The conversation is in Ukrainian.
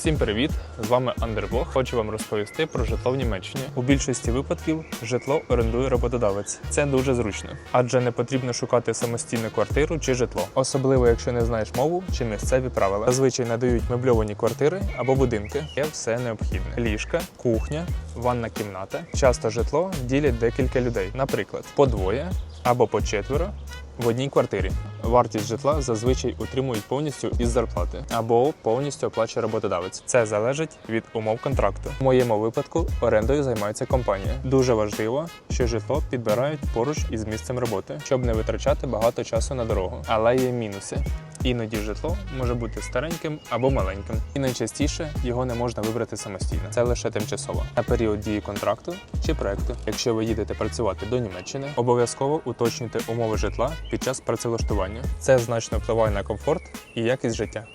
Всім привіт! З вами Андерблог. Хочу вам розповісти про житло в Німеччині. У більшості випадків житло орендує роботодавець. Це дуже зручно, адже не потрібно шукати самостійну квартиру чи житло, особливо якщо не знаєш мову чи місцеві правила. Зазвичай надають мебльовані квартири або будинки. Є все необхідне: ліжка, кухня, ванна кімната. Часто житло ділять декілька людей, наприклад, по двоє або по четверо в одній квартирі. Вартість житла зазвичай утримують повністю із зарплати або повністю оплачує роботодавець. Це залежить від умов контракту. В моєму випадку орендою займається компанія. Дуже важливо, що житло підбирають поруч із місцем роботи, щоб не витрачати багато часу на дорогу. Але є мінуси. Іноді житло може бути стареньким або маленьким, і найчастіше його не можна вибрати самостійно. Це лише тимчасово на період дії контракту чи проекту. Якщо ви їдете працювати до Німеччини, обов'язково уточнюйте умови житла під час працевлаштування. Це значно впливає на комфорт і якість життя.